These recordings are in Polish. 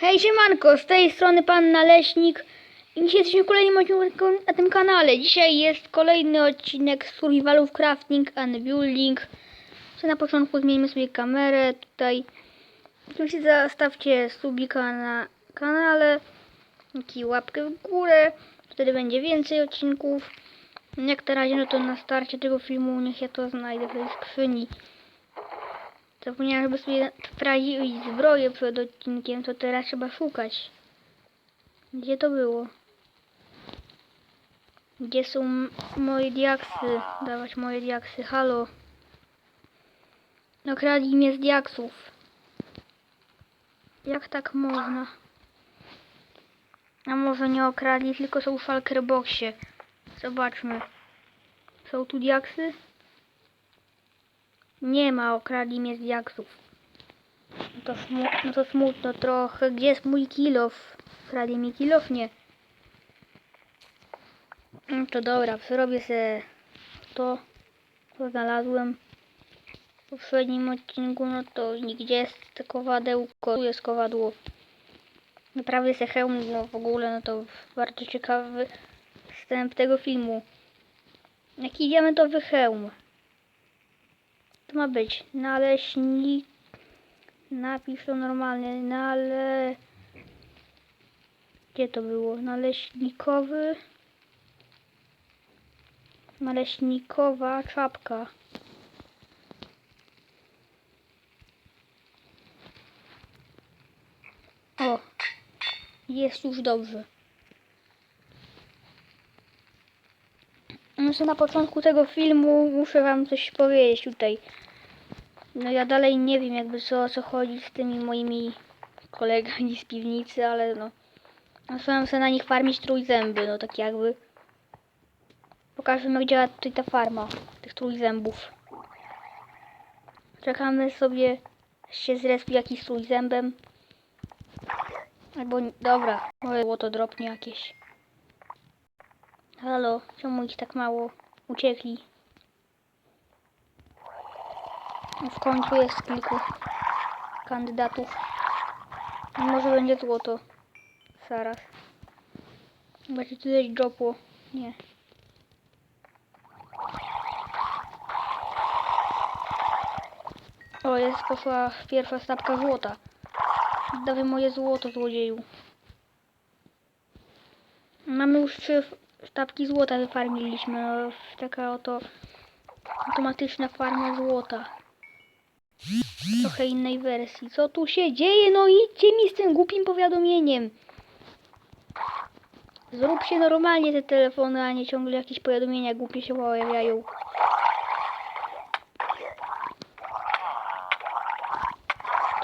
Hej siemanko, z tej strony pan Naleśnik i dzisiaj jesteśmy kolejnym odcinku na tym kanale. Dzisiaj jest kolejny odcinek z Survivalów Crafting and Building. Co na początku zmienimy sobie kamerę tutaj. Oczywiście zostawcie subika na kanale, i łapkę w górę, wtedy będzie więcej odcinków. Jak na razie, no to na starcie tego filmu niech ja to znajdę w tej skrzyni. Zapomniałem, żeby sobie sprawdzić zbroję przed odcinkiem, to teraz trzeba szukać. Gdzie to było? Gdzie są moje diaksy? Dawać moje diaksy, halo. Okradli mnie z diaksów. Jak tak można? A może nie okradli, tylko są w Falkerboxie. Zobaczmy. Są tu diaksy? Nie ma, okradli mnie z diaksów. No to, no to smutno trochę. Gdzie jest mój kilof? Okradli mi kilof? Nie. No to dobra, zrobię sobie to, co znalazłem w poprzednim odcinku. No to nigdzie jest kowadełko. Tu jest kowadło. Naprawdę se hełm, no w ogóle, no to bardzo ciekawy wstęp tego filmu. Jaki diamentowy hełm? To ma być naleśnik. Napisz to normalnie. Nale. Gdzie to było? Naleśnikowy. Naleśnikowa czapka. O, jest już dobrze. No to na początku tego filmu muszę wam coś powiedzieć tutaj. No ja dalej nie wiem jakby co, co chodzi z tymi moimi kolegami z piwnicy, ale no. Zacząłem sobie na nich farmić trójzęby, no tak jakby. Pokażę jak działa tutaj ta farma tych trójzębów. Czekamy sobie, się zrespi jakiś trójzębem. Albo, dobra, może złoto dropnie jakieś. Halo, czemu ich tak mało? Uciekli. W końcu jest kilku kandydatów. Może będzie złoto. Zaraz. Będzie tutaj dropło. Nie. O, jest poszła pierwsza stapka złota. Dawaj moje złoto, złodzieju. Mamy już trzy sztabki złota wyfarmiliśmy. Taka oto automatyczna farma złota. Trochę innej wersji. Co tu się dzieje? No idźcie mi z tym głupim powiadomieniem. Zrób się normalnie te telefony, a nie ciągle jakieś powiadomienia głupie się pojawiają.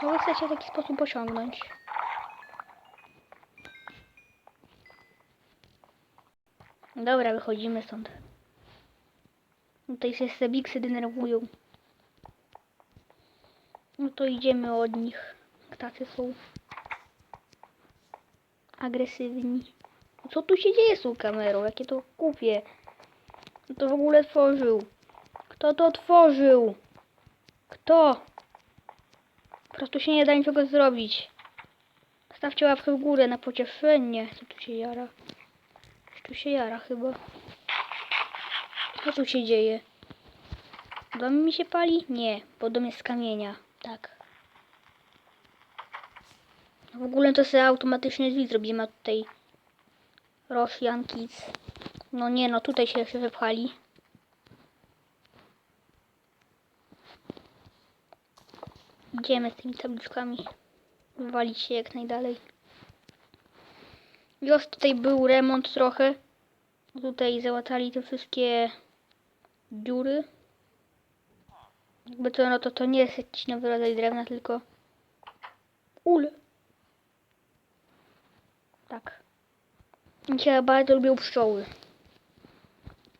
Co wy chcecie w taki sposób osiągnąć? Dobra, wychodzimy stąd. Tutaj się sebiksy denerwują. No to idziemy od nich. Tacy są agresywni. Co tu się dzieje z tą kamerą? Jakie to kupie? Kto to w ogóle tworzył? Kto to tworzył? Kto? Po prostu się nie da niczego zrobić. Stawcie łapkę w górę na pocieszenie. Co tu się jara? Tu się jara chyba. Co tu się dzieje? Dom mi się pali? Nie, bo dom jest z kamienia. Tak. W ogóle to sobie automatycznie drzwi zrobimy tutaj. Rosjan Kids. No nie, no tutaj się jeszcze wypchali. Idziemy z tymi tabliczkami. Wywalić się jak najdalej. Już tutaj był remont trochę. Tutaj załatali te wszystkie dziury. Jakby to, no to to nie jest jakiś nowy rodzaj drewna, tylko ul. Tak. Ja bardzo lubią pszczoły.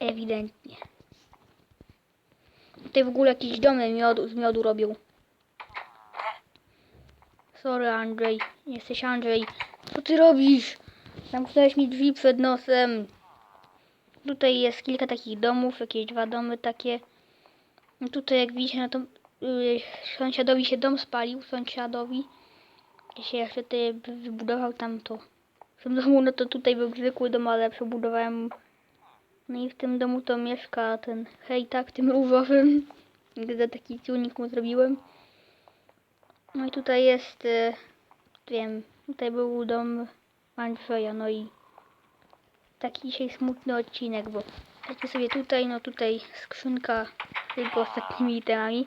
Ewidentnie. Tutaj w ogóle jakieś domy miodu, z miodu robią. Sorry Andrzej, jesteś Andrzej. Co ty robisz? Zamknąłeś mi drzwi przed nosem. Tutaj jest kilka takich domów, jakieś dwa domy takie. No tutaj jak widzicie, no to yy, sąsiadowi się dom spalił, sąsiadowi. Jeśli ja się tutaj wybudował tam to w tym domu, no to tutaj był zwykły dom, ale przebudowałem no i w tym domu to mieszka ten hejtak, tym różowym, gdy taki tunik mu zrobiłem. No i tutaj jest, e, wiem, tutaj był dom Andrzeja, no i taki dzisiaj smutny odcinek, bo patrzcie sobie tutaj, no tutaj skrzynka z jego ostatnimi itemami.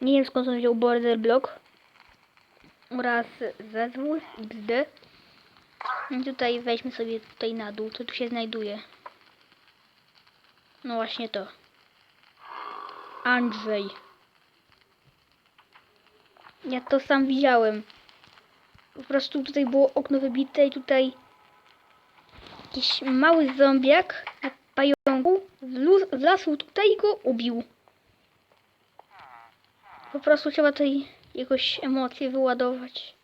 Nie wiem skąd on wziął border block oraz zezwól XD. I tutaj weźmy sobie tutaj na dół, co tu się znajduje. No właśnie to. Andrzej. Ja to sam widziałem. Po prostu tutaj było okno wybite i tutaj jakiś mały zombiak na pająku wlazł tutaj i go ubił. Po prostu trzeba tutaj jakoś emocje wyładować.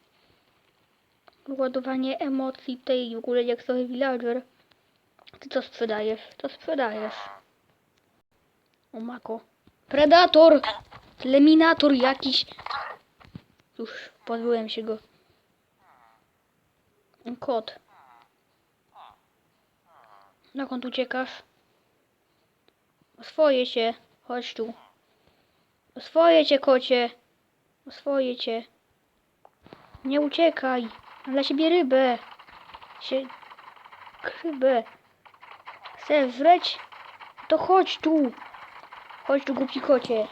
Wyładowanie emocji tutaj w ogóle jak sobie villager. Ty co sprzedajesz? Co sprzedajesz? O mako. Predator! Leminator jakiś. Już pozbyłem się go. Kot. Dokąd uciekasz? Oswoję cię. Chodź tu. Oswoję cię, kocie. Oswoję cię. Nie uciekaj. Dla siebie rybę. Sie... Rybę. Chcesz żreć? To chodź tu. Chodź tu, głupi kocie.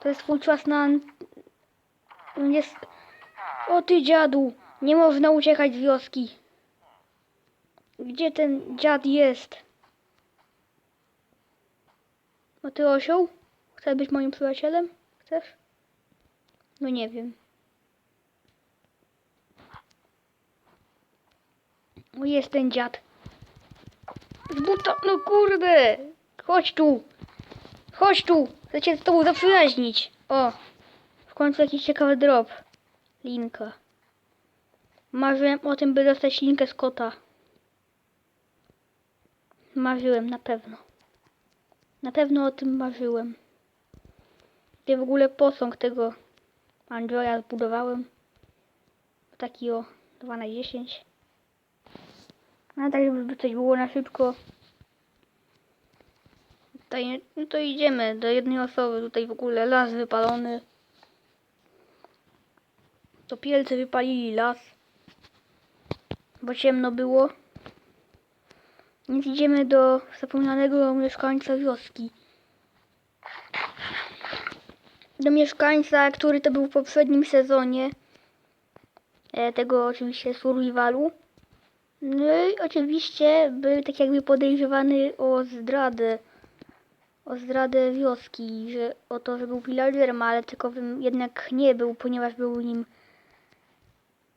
To jest twój czas na... Jest... O ty dziadu. Nie można uciekać z wioski. Gdzie ten dziad jest? O ty osioł? Chcesz być moim przyjacielem? Chcesz? No nie wiem. O jest ten dziad. Z buta, no kurde! Chodź tu! Chodź tu! Chcę cię z tobą zaprzyjaźnić. O! W końcu jakiś ciekawy drop. Linka. Marzyłem o tym, by dostać linkę z kota. Marzyłem, na pewno. Na pewno o tym marzyłem. Ja w ogóle posąg tego Androida zbudowałem. Taki o 2 na 10. No tak, żeby coś było na szybko. Tutaj, no to idziemy do jednej osoby. Tutaj w ogóle las wypalony. To pielce wypalili las. Bo ciemno było. Więc idziemy do zapomnianego mieszkańca wioski. Do mieszkańca, który to był w poprzednim sezonie. E, tego oczywiście survivalu. No i oczywiście był tak jakby podejrzewany o zdradę. O zdradę wioski, że o to, że był villagerem, ale tylko jednak nie był, ponieważ był nim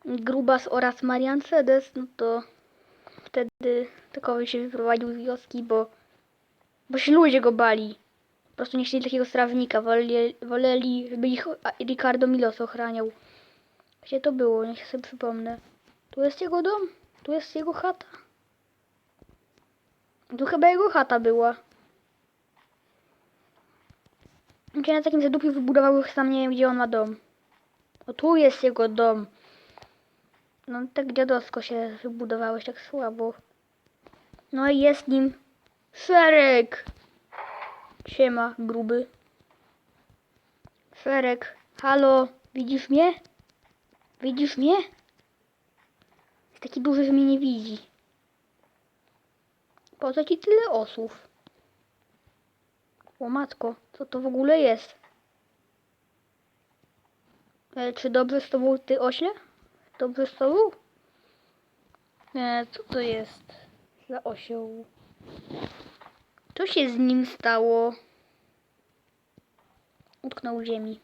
Grubas oraz Marian Sedes, no to wtedy takowy się wyprowadził z wioski, bo, bo się ludzie go bali. Po prostu nie chcieli takiego strażnika, woleli, woleli żeby ich Ricardo Milos ochraniał. Gdzie to było? Niech sobie przypomnę. Tu jest jego dom? Tu jest jego chata? Tu chyba jego chata była. Gdzie na takim zadupiu wybudował sam nie wiem gdzie on ma dom. O tu jest jego dom. No tak dziadowsko się wybudowałeś, tak słabo. No i jest nim Szerek. Siema, gruby. Szerek, halo, widzisz mnie? Widzisz mnie? Jest taki duży, że mnie nie widzi. Po co ci tyle osłów? O matko, co to w ogóle jest? E, czy dobrze z tobą ty ośle? Dobrze tobą? E, co to jest za osioł? Co się z nim stało? Utknął ziemi.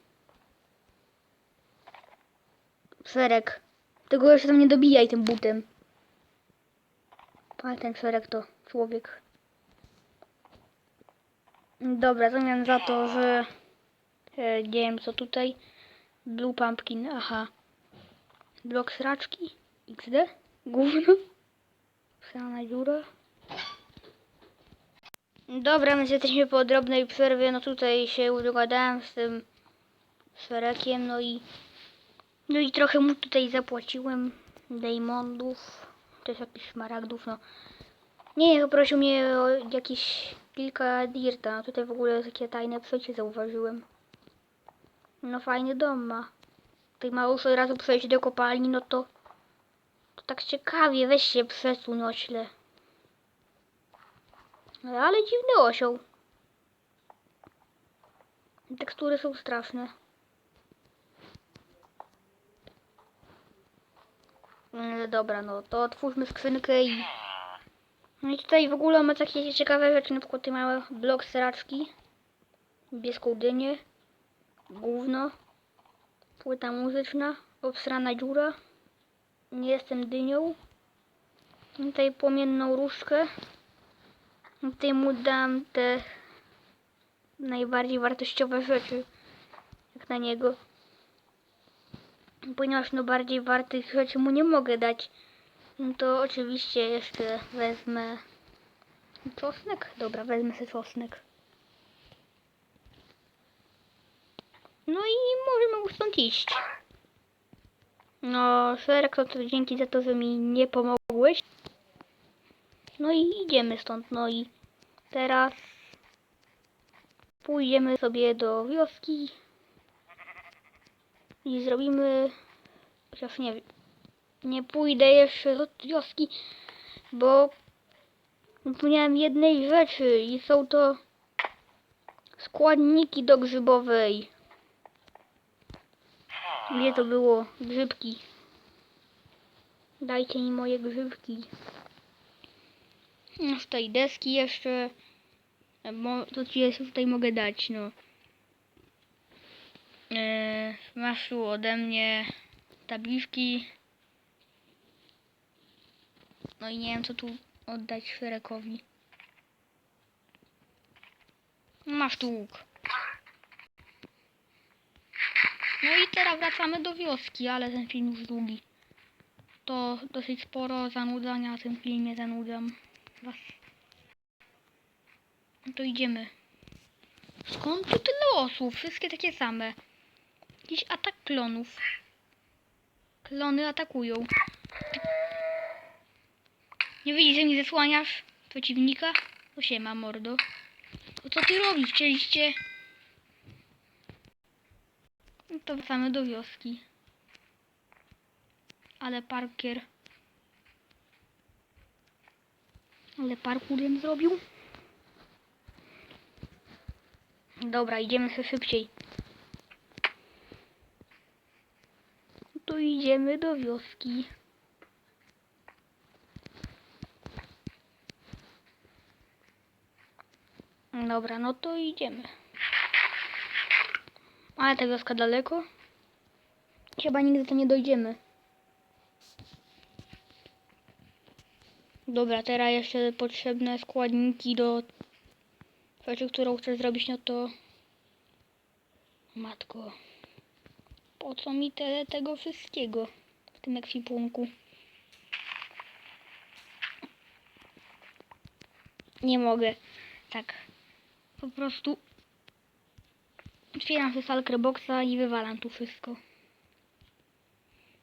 Szerek. Tego jeszcze tam nie dobijaj tym butem. Ale ten szerek to człowiek. Dobra, zamiast za to, że e, nie wiem co tutaj. Blue Pumpkin, aha. Blok sraczki? XD? Gówno? Psana dziura? Dobra, więc jesteśmy po drobnej przerwie. No tutaj się dogadałem z tym szerekiem, no i No i trochę mu tutaj zapłaciłem diamondów, też jakichś szmaragdów, no. Nie, poprosił mnie o jakieś kilka dirta. No tutaj w ogóle takie tajne przejście zauważyłem. No fajny dom ma. Tutaj ma już od razu przejść do kopalni, no to... To tak ciekawie, weź się przesuń ośle. No, Ale dziwny osioł. Tekstury są straszne. E, dobra, no to otwórzmy skrzynkę i... No i tutaj w ogóle ma takie ciekawe rzeczy, na przykład tutaj mamy blok sraczki, niebieską dynię, gówno, płyta muzyczna, obsrana dziura, nie jestem dynią, tutaj płomienną różdżkę, tutaj mu dam te najbardziej wartościowe rzeczy, jak na niego. Ponieważ no bardziej wartych rzeczy mu nie mogę dać. No to oczywiście jeszcze wezmę czosnek. Dobra, wezmę sobie czosnek. No i możemy już stąd iść. No, Szerek, to, dzięki za to, że mi nie pomogłeś. No i idziemy stąd. No i teraz pójdziemy sobie do wioski i zrobimy chociaż nie wiem nie pójdę jeszcze do wioski bo zapomniałem jednej rzeczy i są to składniki do grzybowej gdzie to było? grzybki dajcie mi moje grzybki no tutaj deski jeszcze Mo, to ci jest, tutaj mogę dać, no. Eee, masz tu ode mnie tabliczki. No i nie wiem, co tu oddać Szerekowi. Masz tu łuk. No i teraz wracamy do wioski, ale ten film już długi. To dosyć sporo zanudzania w tym filmie zanudzam was. No to idziemy. Skąd tu tyle osób? Wszystkie takie same. Jakiś atak klonów. Klony atakują. Nie widzisz, że mi zasłaniasz przeciwnika? To się ma mordo. To co ty robisz? Chcieliście... No to wracamy do wioski. Ale parkier... Ale parkour jem zrobił. Dobra, idziemy sobie szybciej. To idziemy do wioski. Dobra, no to idziemy. Ale ta wioska daleko. Chyba nigdy to nie dojdziemy. Dobra, teraz jeszcze potrzebne składniki do rzeczy, którą chcę zrobić, no to... Matko. Po co mi tyle tego wszystkiego w tym ekwipunku? Nie mogę. Tak. Po prostu... Otwieram sobie salkę boxa i wywalam tu wszystko.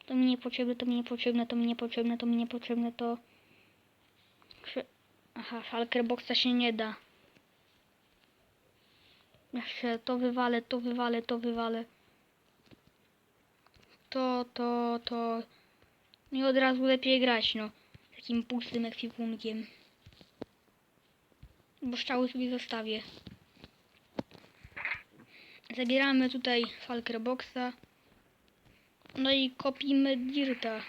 To mi niepotrzebne, to mi niepotrzebne, to mi niepotrzebne, to mi niepotrzebne, to... Aha, Shulker boxa się nie da. Jeszcze to wywalę, to wywalę, to wywalę. To, to, to. I od razu lepiej grać, no. Takim pustym ekwipunkiem. Bo strzały sobie zostawię. Zabieramy tutaj Falker Boxa. No i kopimy Dirta.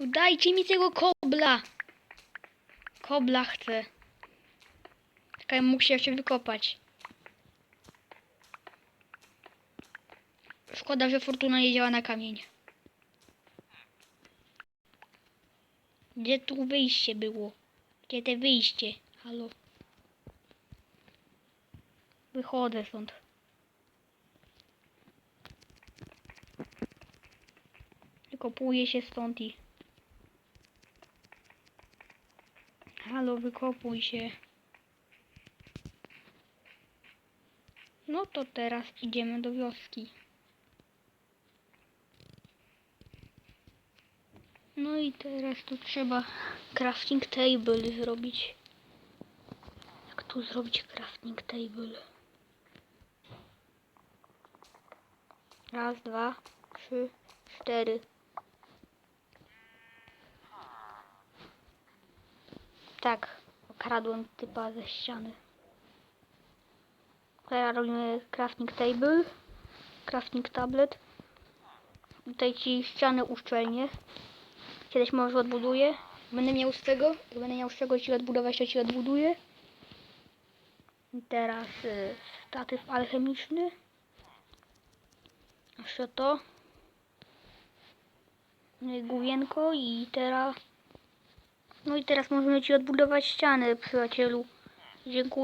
Dajcie mi tego kobla! Kobla chcę. Czekaj, mógł się jeszcze wykopać. Szkoda, że fortuna nie działa na kamień. Gdzie tu wyjście było? Gdzie te wyjście? Halo? Wychodzę stąd. Wykopuję się stąd i... Halo, wykopuj się. No to teraz idziemy do wioski. No i teraz tu trzeba crafting table zrobić. Jak tu zrobić crafting table? Raz, dwa, trzy, cztery. Tak, okradłem typa ze ściany. Teraz robimy crafting table, crafting tablet. Tutaj ci ścianę uszczelnię. Kiedyś może odbuduję. Będę miał z tego, jak będę miał z czego ci odbudować, to ci odbuduję. I teraz y, statyw alchemiczny. Jeszcze to. No i główienko i teraz... No i teraz możemy ci odbudować ścianę, przyjacielu. Dziękuję.